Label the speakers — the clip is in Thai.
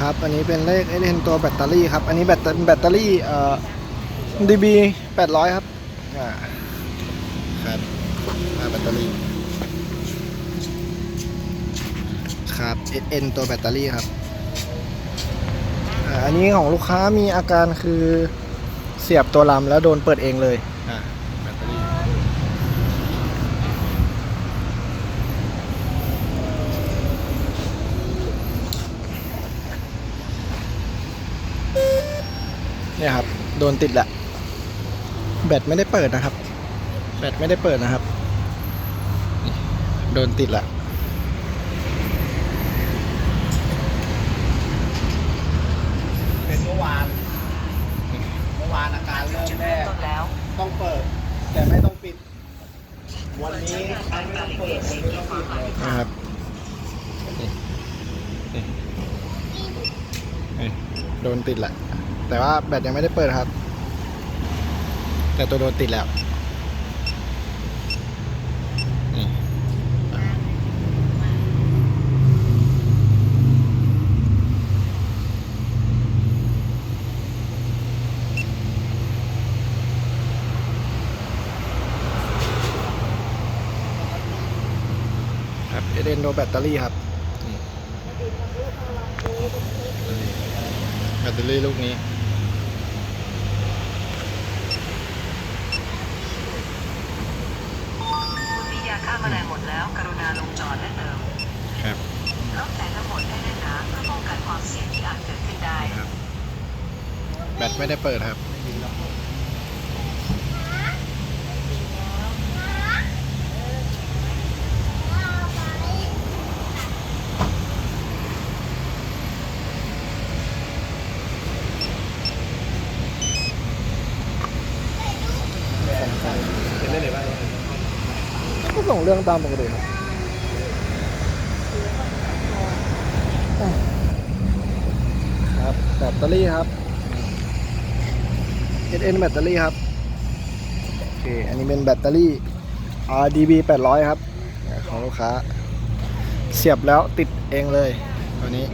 Speaker 1: ครับ อันนี้เป็นเลขเอ็นตัวแบตเตอรี่ครับ อันนี้แบตเตอแบตเตอรี่เอ่อ DB 800ครับ อ่า ครับอ่าแบตเตอรี่ ครับ SN ตัวแบตเตอรี่ครับ อันนี้ของลูกค้ามีอาการคือเสียบตัวลำแล้วโดนเปิดเองเลย อ่า แบตเตอรี่ เนี่ยครับ โดนติดแหละ แบตไม่ได้เปิดนะครับ แบตไม่ได้เปิดนะครับนี่โดนติดละ
Speaker 2: เป็นเมื่อวาน เมื่อวานอาการเริ่มแรก
Speaker 3: ต้นแล้ว
Speaker 2: ต้องเปิด แต่ไม่ต้องปิด วันนี้ไม่ต้องเปิดวันนี้ต้องปิดเลย
Speaker 1: นะครับนี่นี่นี่โดนติดแหละ แต่ว่าแบตยังไม่ได้เปิดครับ แต่ตัวโดนติดแล้วครับเอเดนโดแบตเตอรี่ครับแบตเตอรี่ลูกนี้
Speaker 3: คุณมียาฆ่า แมลงหมดแล้ว กรุณาลงจอดและเติม
Speaker 1: ครับ
Speaker 3: ลดแต่ทั้งหมดให้แน่นหนาเพื่อป้องกันความเสี่ยงที่อาจเกิดขึ้นได้
Speaker 1: ครับ แบตไม่ได้เปิดครับ
Speaker 2: เป็นได้เลยว่า
Speaker 1: ก็ ส่งเรื่องตามปกติครับครับแบตเตอรี่ครับ SN แบตเตอรี่ครับ โอเค อันนี้เป็นแบตเตอรี่ RDB 800 ครับ ของลูกค้า เสียบแล้วติดเองเลยตัวนี้